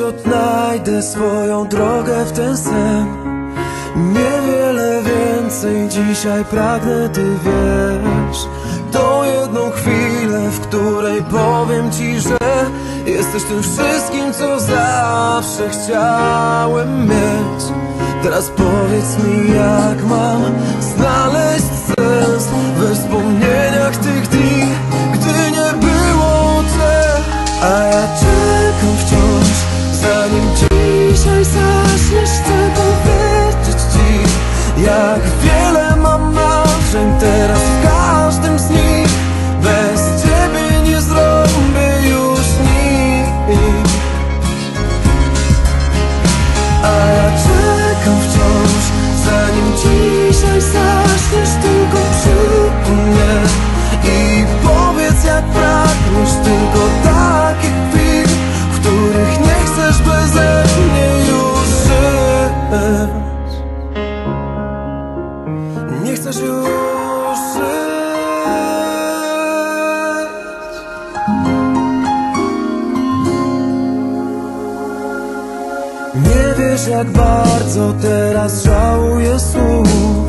Odnajdę swoją drogę w ten sen. Niewiele więcej dzisiaj pragnę, ty wiesz. Tą jedną chwilę, w której powiem ci, że Jesteś tym wszystkim, co zawsze chciałem mieć. Teraz powiedz mi, jak mam znaleźć sens We wspomnieniach tych dni, Nie wiesz jak bardzo teraz żałuję słów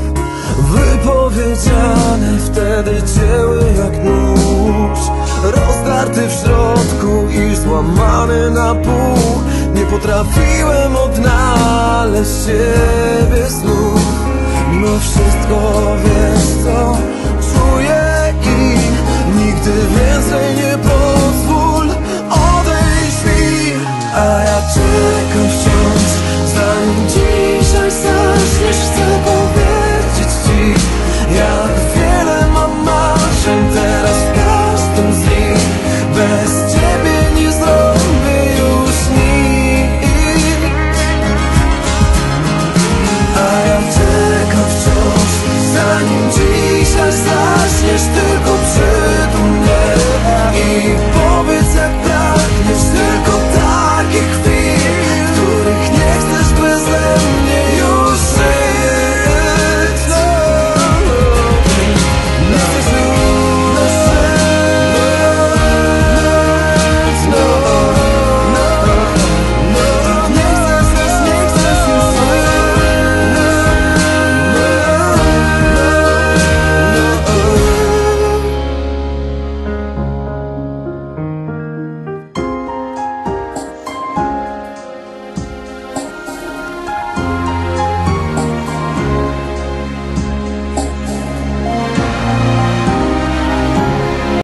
Wypowiedziane wtedy cięły jak nóż. Rozdarty w środku i złamany na pół. Nie potrafiłem odnaleźć siebie znów No wszystko wiesz